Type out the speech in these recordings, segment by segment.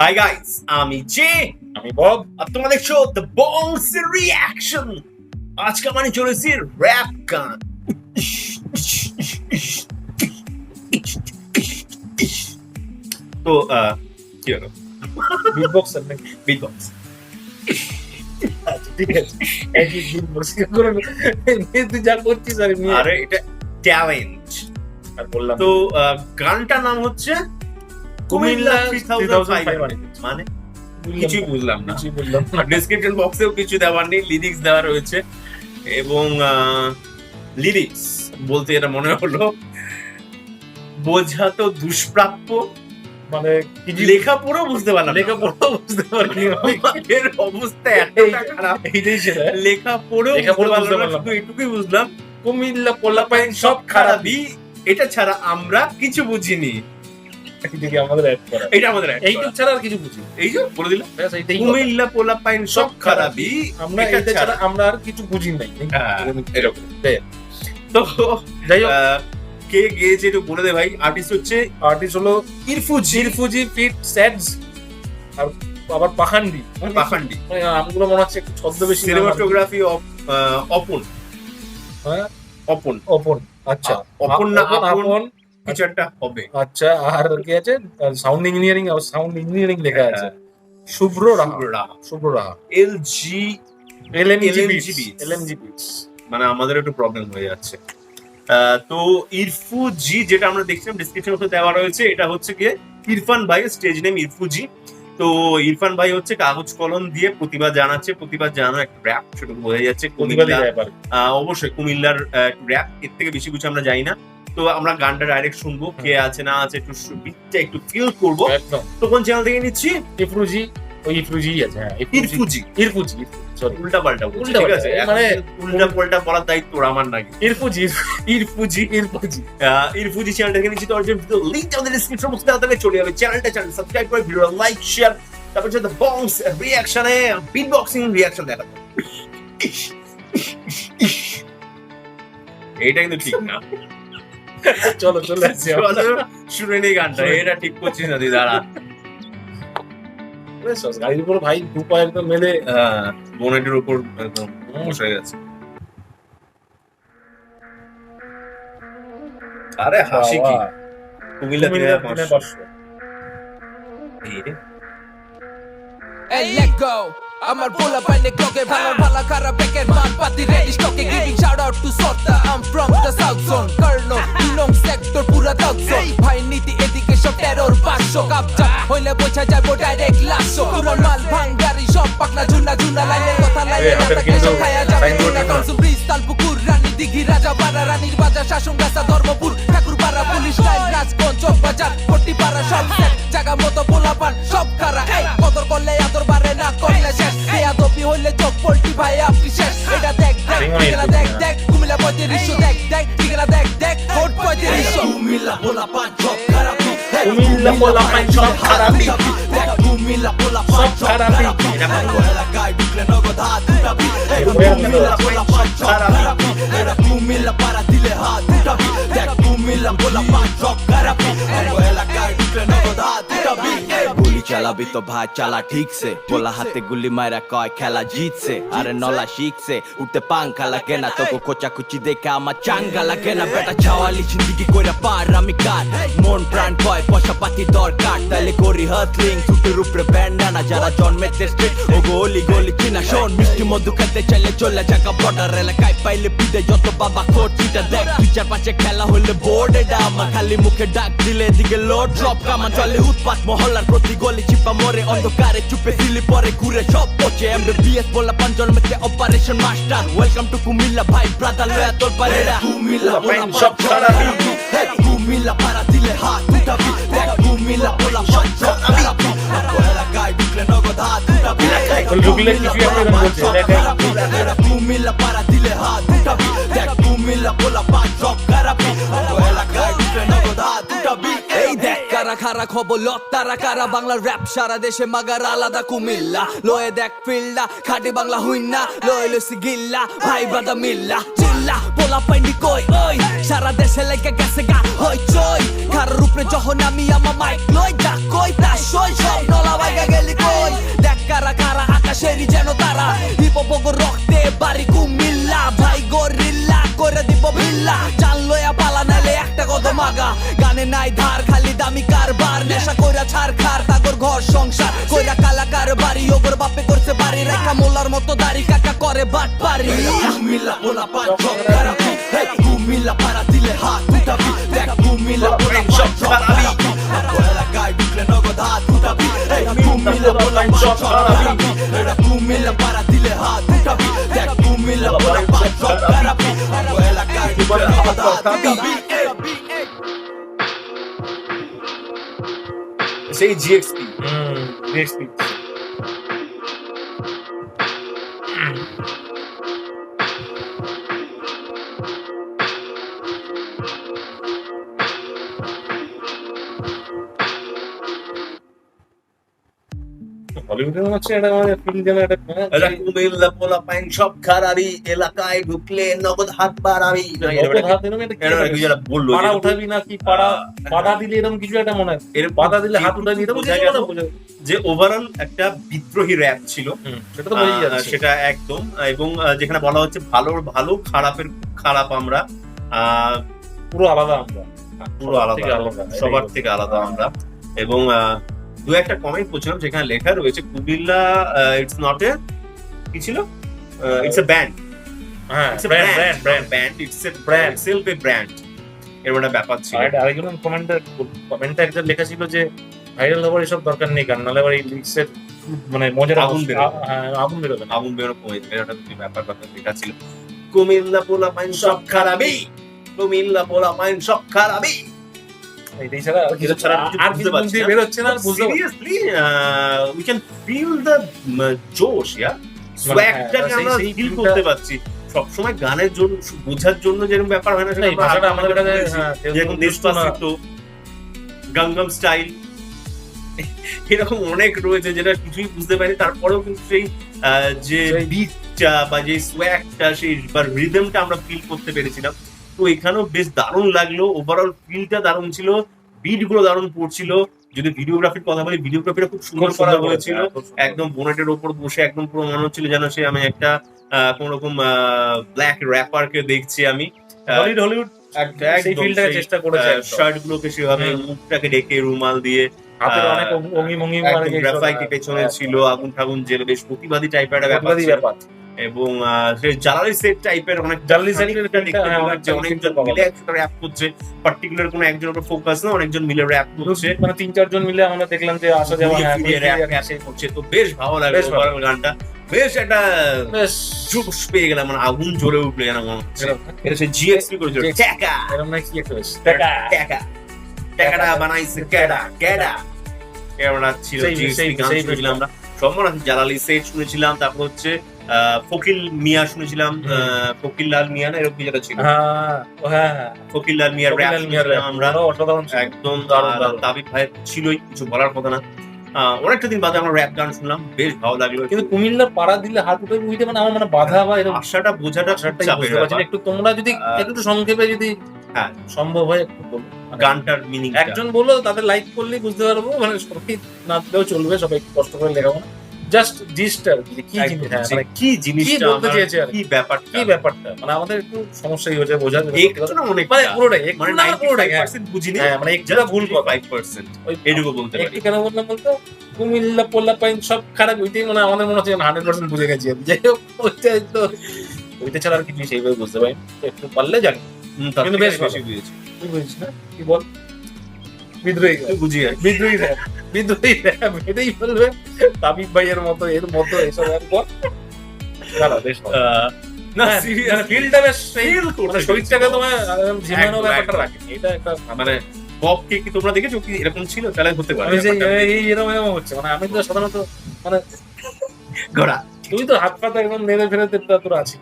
High guys আমি J আমি Bob আর তোমরা দেখছ দ্য বংস রিয়াকশন আজকে মানে চলেছি র্যাপ গান। তো কি হলো? বিটবক্স আর নাকি? বিটবক্স আচ্ছা, ঠিক আছে। একই বিটবক্স করে তুই যা করছিস আর আরে এটা ট্যালেন্ট আর বললাম তো গানটার নাম হচ্ছে কুমিল্লা মানে? কিছুই বুঝলাম না। ডেসক্রিপশন বক্সেও কিছু দেওয়ার নেই লিরিক্স দেওয়া রয়েছে। এবং লিরিক্স বলতে এটা মনে হলো বোঝা তো দুষ্প্রাপ্য। মানে লেখা পুরো বুঝতে পারলাম লেখা পড়া বুঝতে আমি। আমাদের অবস্থা এতটা খারাপ। লেখা পড়েও লেখা বুঝতে পড়েও বুঝতে পারলাম পারলাম এটুকুই বুঝলাম। কুমিল্লা পোলাপাইন সব খারাপই। এটা ছাড়া আমরা কিছু বুঝিনি। এদিকে আমাদের অ্যাড করা? এটা আমাদের এইটুক ছাড়া আর কিছু বুঝি এই যে বলে দিলাম। ব্যাস এইটাই কথা। কুমিল্লা পোলাপাইন সব খারাপই। আমরা এটা এটা ছাড়া ছাড়া আমরা আর কিছু বুঝি নাই। হ্যাঁ, এরকম। তো যাই হোক। কে গেয়েছে একটু বলে দে ভাই। আর্টিস্ট হচ্ছে আর্টিস্ট হলো ইরফুজি। জিরফুজি ফিট স্যাডস আর আবার পাখান্ডি। পাখান্ডি। মানে মনে হচ্ছে একটু ছদ্মবেশী। Cinematography upon. হ্যাঁ, অপন। অপন আচ্ছা। অপন না আপন। কিছু একটা হবে। আচ্ছা আর কি আছে? সাউন্ড ইঞ্জিনিয়ারিং আর সাউন্ড ইঞ্জিনিয়ারিং লেখা আছে। শুভ্র রাহা। শুভ্র রাহা। এল জি L M G L M G মানে আমাদের একটু প্রবলেম হয়ে যাচ্ছে। তো ইরফুজি যেটা আমরা দেখছিলাম ডিসক্রিপশন দেওয়া রয়েছে এটা হচ্ছে গিয়ে ইরফান ভাই স্টেজ নেম ইরফুজি তো ইরফান ভাই হচ্ছে কাগজ কলম দিয়ে প্রতিবাদ জানাচ্ছে। প্রতিবাদ জানানো একটা র্যাপ সেটা বোঝা যাচ্ছে। কুমিল্লা অবশ্যই কুমিল্লার র্যাপ এর থেকে বেশি কিছু আমরা জানি না। তো আমরা গানটা ডাইরেক্ট শুনব কে আছে না আছে একটু বিটটা একটু ফিল করব। তো কোন চ্যানেল থেকে নিচ্ছি? ইফরুজি ওই ইফরুজি আছে হ্যাঁ ইরফুজি। ইরফুজি। সরি উল্টা পাল্টা উল্টা ঠিক আছে? মানে উল্টা পাল্টা বলার দায়িত্ব আমার নাকি। ইরফুজি ইরফুজি ইরফুজি। ইরফুজি চ্যানেলটা থেকে নিচ্ছি তো অর্জন ভিডিও লিংক আমাদের ডেসক্রিপশন বক্সে দেওয়া থাকলে চলে যাবে। চ্যানেলটা চ্যানেল সাবস্ক্রাইব করে ভিডিও লাইক শেয়ার তারপর হচ্ছে দ্য বংস রিয়াকশনে বিট বক্সিং রিয়াকশন দেখাবো। এইটা কিন্তু ঠিক না। চলো চলে আসছি চলো, শুনে নেই গানটা। এটা ঠিক করছিস না তুই দাঁড়া। গাড়ির উপর ভাই দু পা একদম মেলে বোনেটের উপর একদম বসে গেছে। আরে হাসি কি? কুমিল্লা তিন হাজার পাঁচশো। Hey, let go. আমার পোলা পাইনে ক্লকে ভালো ভালো খারাপ প্যাকেট মাল পাতি রেডি স্টকে গিভিং শাউট আউট টু সর্তা um from the south zone কর্নো ইনং সেক্টর পুরা দাউট জোন ভাই নীতি এদিকে সব টেরর পাঁচশো কাপজা হইলে বোঝা যাব ডাইরেক্ট লাশো পুরো মাল ভাঙ্গারি সব পাকনা ঝুনা ঝুনা লাইনের কথা লাইনে না থাকলে সব খায়া যাবে না। কনসুম ব্রিজ তালপুকুর রানী দিঘি রাজা পাড়া রানীর বাজার শাসন গাছা ধর্মপুর ঠাকুর পাড়া পুলিশ লাইন রাজগঞ্জ চক বাজার পট্টি পাড়া সব জায়গা মতো শেষ এটা দেখ দেখ দেখ। দেখ কুমিল্লা পঁয়ত্রিশশো দেখ দেখ ঠিকানা দেখ দেখ কোট পঁয়ত্রিশশো। কুমিল্লা পোলা পান সব খারাপি কুমিল্লা পাইন সব খারাপই দেখ কুমিল্লা পোলা পান সব খারাপই এলাকায় ঢুকলে নগদ হাত উঠাবি কুমিল্লা পান সব খারাপই। খারাপি এরা কুমিল্লা পাড়া দিলে হাত উঠাবি দেখ কুমিল্লা পোলা পান সব খারাপি এলাকায় ঢুকলে নগদ হাত উঠাবি। চালাবি তো ভাই চালা ঠিকছে। পোলা হাতে গুলি মারা কয়, খেলা জিতছে। আরে নলা শিখছে, উঠতে পাঙ্খা লাগে না। তোকে কোচা কুচি দেখে আমার চাঙ্গা লাগে না। বেটা ছাওয়ালি জিন্দিগি কইরা পার, আমি কার? মন, প্রাণ কয় পয়সা পাতি দরকার। তাইলে করি হাতলিং ছুটির উপরে ব্যান্ডানা যারা জন্মেতে স্ট্রিট ও গলি গলি কিনা। শোন, মিষ্টি মধু খেতে চাইলে চলে জায়গা বর্ডার এলাকায় পাইলে পিঠে যত বাবা কোট চিটা দেখ। বিচার পাশে খেলা হইলে বোর্ডে ডামা। খালি মুখে ডাক দিলে দিকে লোড ড্রপ কামা চলে উৎপাত মহল্লার প্রতি গলি চিপা মরে অন্ধকারে চুপে দিলি পরে ঘুরে সব পচে। এমবে বিএস বলা পাঁচ জন্মেতে operation master welcome to Comilla ভাই ব্রাদার লয়া তোর পারেরা কুমিল্লা পাইন সব খারাপই। কুমিল্লা পাড়া দিলে হাত উঠাবি। দেখ কুমিল্লা পান সব এলাকায় ঢুকলে নগদ হাত উঠাবি। ঢুকলে কিছু একটা বলছে, খারা খবর লত্তারা কারা? বাংলা র‍্যাপ সারা দেশে মাগার, আলাদা কুমিল্লা। লয়ে দেখ ফিল্ডা, খাটি বাংলা হুইন্না, লয়ে লসি গিল্লা, ভাই বাদা মিল্লা। চিল কুমিল্লা পোলা পাইনি কই? ওই, সারা দেশে লেগে গেছে গা, হই চই। কারোর উপরে যখন আমি আমার মাইক লই, যা কই, তা সই, সব নলা বাইগা গেলি কই? দেখ কারা কারা, আকাশেরই যেন তারা। হিপপগ রক্তে বাড়ি কুমিল্লা, ভাই গরিল্লা, করে দিব বিল্লা চাল লয়া পালা নাইলে একটা কত মাগা। গানে নাই ধার, খালি দামি কারবার, নেশা কইরা ছাড়, খার তাগর ঘর, সংসার। কইরা কালাকার বাড়ি, ওগর বাপে করছে বাড়ি রেখা মোলার মতো দাড়ি, কাকা করে বাট পারি কুমিল্লা পোলা পাঁচ কারাবি কুমিল্লা পাড়া দিলে হাত উঠাবি। দেখ কুমিল্লা পোলা পাঁচ কারাবি এলাকায় ঢুকলে নগদ হাত উঠাবি। কুমিল্লা পোলা পাঁচ এটা কুমিল্লা পাড়া দিলে হাত উঠাবি। দেখ কুমিল্লা পোলা পাঁচ কারাবি এলাকায় ঢুকলে নগদ হাত উঠাবি। সেই জিএক্সপি হুম নেক্সট হচ্ছে এটা আমাদের ফিল্ম যেন এটা কুমিল্লা পোলা পাইন সব খারারি এলাকায় ঢুকলে নগদ হাত বাড়াবি নগদ হাত এরকম একটা কি এরকম একটা কিছু একটা বলল পাড়া উঠাবি না কি পাড়া? পাড়া দিলে এরকম কিছু একটা মনে হয় এর দিলে হাত উঠাবি বোঝা গেল যে ওভারঅল একটা বিদ্রোহী র্যাপ ছিল। সেটা তো বোঝাই যাচ্ছে। সেটা একদম। এবং যেখানে বলা হচ্ছে ভালোর ভালো খারাপের খারাপ আমরা। আহ, পুরো আলাদা আমরা। পুরো আলাদা। সবার থেকে আলাদা আমরা। এবং আহ, দু একটা কমেন্ট করছিলাম যেখানে লেখা রয়েছে কুমিল্লা ইটস নট এ কি ছিল? ইটস এ ব্যান্ড হ্যাঁ it's a brand brand brand brand it's a brand self a brand এর একটা ব্যাপার ছিল। আর আরেকজন কমেন্টে কমেন্টে একটা লেখা ছিল যে ভাইরাল এসব দরকার নেই গান নাহলে আবার এই লিরিক্সের মানে মজার আগুন আগুন বেরোবে। আগুন বেরোবে আগুন বেরো কমে এর দুটি ব্যাপার ব্যাপার লেখা ছিল। কুমিল্লা পোলা পাইন সব খারাপই। কুমিল্লা পোলা পাইন সব খারাপই। এইটাই ছাড়া কিছু ছাড়া আর কিছু মুখ পারছি দিয়ে না। বের হচ্ছে না বুঝতে seriously we can feel the josh yeah সোয়াগটাকে আমরা ফিল করতে পারছি। সবসময় গানের জন্য বোঝার জন্য যেরকম ব্যাপার হয় না না, সেটা ভাষাটা আমাদের কাছে হ্যাঁ, যেরকম। স্টাইল এরকম অনেক রয়েছে যেটা কিছুই বুঝতে পারি তারপরেও কিন্তু সেই যে বিটটা বা যে সোয়াগটা সেই বা রিদমটা আমরা ফিল করতে পেরেছিলাম। তো এখানেও বেশ দারুণ লাগল। ওভারঅল ফিলটা দারুণ ছিল। বিটগুলো দারুণ পড়ছিল। যদি ভিডিওগ্রাফির কথা বলি ভিডিওগ্রাফিটা খুব সুন্দর করা হয়েছিল। হ্যাঁ। একদম বোনেটের ওপর বসে একদম পুরো মনে হচ্ছিল যেন সে আমি একটা কোন রকম ব্ল্যাক র্যাপার কে দেখছি আমি। হলিউড হলিউড চেষ্টা করেছে শার্ট গুলোকে সেভাবে। মুখটাকে ডেকে রুমাল দিয়ে গ্রাফাইট পেছনে ছিল আগুন টাগুন জেলে বেশ প্রতিবাদী টাইপের একটা ব্যাপার। এবং জ্বালানি সেট টাইপের অনেক জ্বালানি হ্যাঁ, লাগছে অনেকটা অনেকজন মিলে একসাথে র্যাপ করছে পার্টিকুলার কোনো একজনের উপর ফোকাস না অনেকজন মিলে র্যাপ করছে। মানে তিন চারজন মিলে আমরা দেখলাম যে আসা যাওয়া হ্যাঁ, করছে। তো বেশ ভালো overall গানটা। বেশ একটা বেশ। জোশ পেয়ে গেলাম মানে আগুন জ্বলে উঠল যেন মনে হচ্ছে। এটা সে জিএক্সপি করেছিল। টাকা এরকম নাকি কি একটা টাকা টাকা টাকাটা বানাইছে কেডা কেডা কেডা ছিল জিএক্সপি গান শুনেছিলাম আমরা। সব আছে জালালি সেট শুনেছিলাম তারপর হচ্ছে ফকিল মিয়া শুনেছিলাম ফকিল লাল মিয়া না এরকম কিছু একটা ছিল? হ্যাঁ হ্যাঁ হ্যাঁ ফকিল লাল মিয়ার আমরা। একদম তাবিব ভাই ছিলই কিছু বলার কথা না। অনেকটা দিন বাদে আমরা র‍্যাপ গান শুনলাম বেশ ভালো লাগল। কিন্তু কুমিল্লা পাড়া দিলে হাত উঠে উইতে মানে আমার মানে বাধা বা এরকম আশাটা বোঝাটা বুঝতে। একটু তোমরা যদি একটু সংক্ষেপে যদি হ্যাঁ। সম্ভব হয় একটু বলো। মানে গানটার মিনিং একজন বলল তাদের লাইক করলেই বুঝতে পারব মানে সবাই না দিলেও চলবে সবাই কষ্ট করে লেখাবো না। জাস্ট জিনিসটা আর কি জিনিস? হ্যাঁ, মানে কি জিনিসটা বলতে চেয়েছে কি? ব্যাপারটা? কি ব্যাপারটা? মানে আমাদের একটু সমস্যাই হয়েছে বোঝার একটু না অনেকটা। মানে পুরোটাই মানে না পুরোটাই হ্যাঁ। 95% বুঝিনি হ্যাঁ মানে ভুল কথা। 5% ওই এটুকু বলতে পারি। একটু কেন বললাম বলতো কুমিল্লা পোল্লা পাইন সব খারাপ ওইটাই মানে আমাদের মনে হচ্ছে হান্ড্রেড পার্সেন্ট বুঝে গেছি যাই হোক ওইটাই তো। ওইটা ছাড়া আর কিছু সেইভাবে বুঝতে পারি একটু পারলে জানি। কিন্তু বেশ বেশি। বুঝেছি। তুই বুঝিস না? কি বল? বিদ্রোহী তুই বুঝি আর বিদ্রোহী র‍্যাপ বিদ্রোহী র‍্যাপ এটাই বলবে। তাবিব ভাইয়ের মতো এর মতো এসব বেশ। না হ্যাঁ, ফিলটা বেশ করতে শরীরটাকে তোমার ঝিমানো ব্যাপারটা রাখে এটা একটা মানে ববকে কি তোমরা দেখেছ কি? এরকম ছিল তাহলে হতে পারে। এই এরকম এরকম হচ্ছে। মানে আমি তো সাধারণত মানে ঘোড়া। তুই তো হাত পাতা একদম নেড়ে ফেলে তা তোর আছে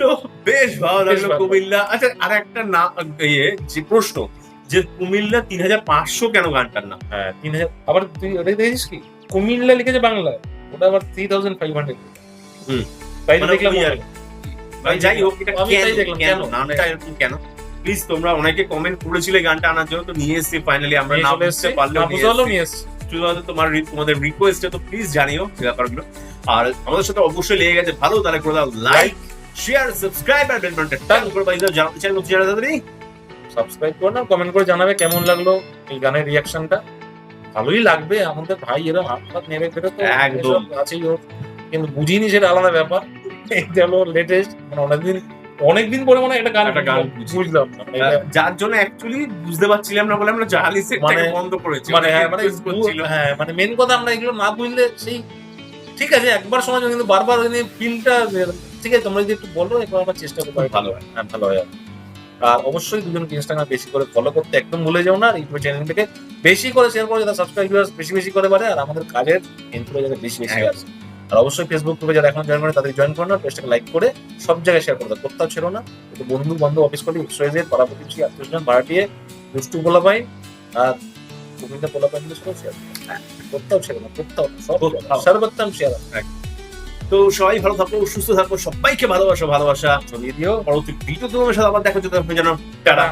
তো বেশ ভালো লাগল কুমিল্লা। আচ্ছা আর একটা না ইয়ে যে প্রশ্ন যে কুমিল্লা তিন হাজার পাঁচশো কেন গানটার নাম হ্যাঁ তিন হাজার আবার তুই ওটাই দেখেছিস কি কুমিল্লা লিখেছে বাংলায় ওটা আবার three thousand five hundred hmm. তাই মানে দেখলাম। ভাই যাই হোক এটা কেন কেন কেন? নামটা এরকম কেন প্লিজ তোমরা অনেকে কমেন্ট করেছিলে গানটা আনার জন্য তো নিয়ে এসেছি ফাইনালি আমরা না বুঝতে এসছে, পারলেও নিয়ে এসেছি। শুধুমাত্র তোমার তোমাদের রিকোয়েস্টে তো প্লিজ জানিও ব্যাপারগুলো আর আমাদের সাথে অবশ্যই লেগে গেছে ভালো তাহলে করে দাও লাইক শেয়ার সাবস্ক্রাইব আর বেল বাটনটা টান করে বাজিয়ে জানাতে চাই নতুন সাবস্ক্রাইব করে নাও কমেন্ট করে জানাবে কেমন লাগল এই গানের রিয়াকশনটা ভালোই লাগবে আমাদের ভাই এরকম হাত ফাত নেমে ফেরে তো একদম। আছেই ওর কিন্তু বুঝিনি সেটা আলাদা ব্যাপার। এটা হলো লেটেস্ট মানে অনেকদিন অনেকদিন পরে মানে একটা গান একটা গান বুঝলাম যার জন্য অ্যাকচুয়ালি বুঝতে পারছিলাম না বলে আমরা জাহালি মানে- বন্ধ করেছি মানে হ্যাঁ মানে হ্যাঁ মানে মেন কথা আমরা এগুলো না বুঝলে সেই ঠিক আছে একবার সময় কিন্তু বারবার ফিলটা ঠিক আছে তোমরা যদি একটু বলো একবার আমরা চেষ্টা করব ভালো। হয়। হ্যাঁ ভালো হয়। আর। অবশ্যই দুজনকে ইনস্টাগ্রাম বেশি করে ফলো করতে একদম ভুলে যাও না আর ইউটিউব চ্যানেলটাকে বেশি করে শেয়ার করে যাতে সাবস্ক্রাইবার্স বেশি বেশি করে বাড়ে আর আমাদের কাজের ইনপুট যাতে বেশি বেশি আসে। আর অবশ্যই ফেসবুক গ্রুপে যারা এখন জয়েন করে তাদের জয়েন করো না পেজটাকে লাইক করে সব জায়গায় শেয়ার করে কোথাও ছিল না। কিন্তু বন্ধু বান্ধব অফিস কলি এক্সওয়াইজের পাড়া প্রতিবেশী আত্মীয়স্বজন ভাড়াটিয়ে দুষ্টু বলা পাই আর কুমিল্লা পোলা পাই সব শেয়ার কোথাও ছিল না কোথাও। সর্বোত্তম শেয়ার তো সবাই ভালো থাকো সুস্থ থাকো সবাইকে ভালোবাসা ভালোবাসা। ছড়িয়ে দিও। পরবর্তী ভিডিও তোমার সাথে আবার দেখা যেতে হবে যেন টাটা।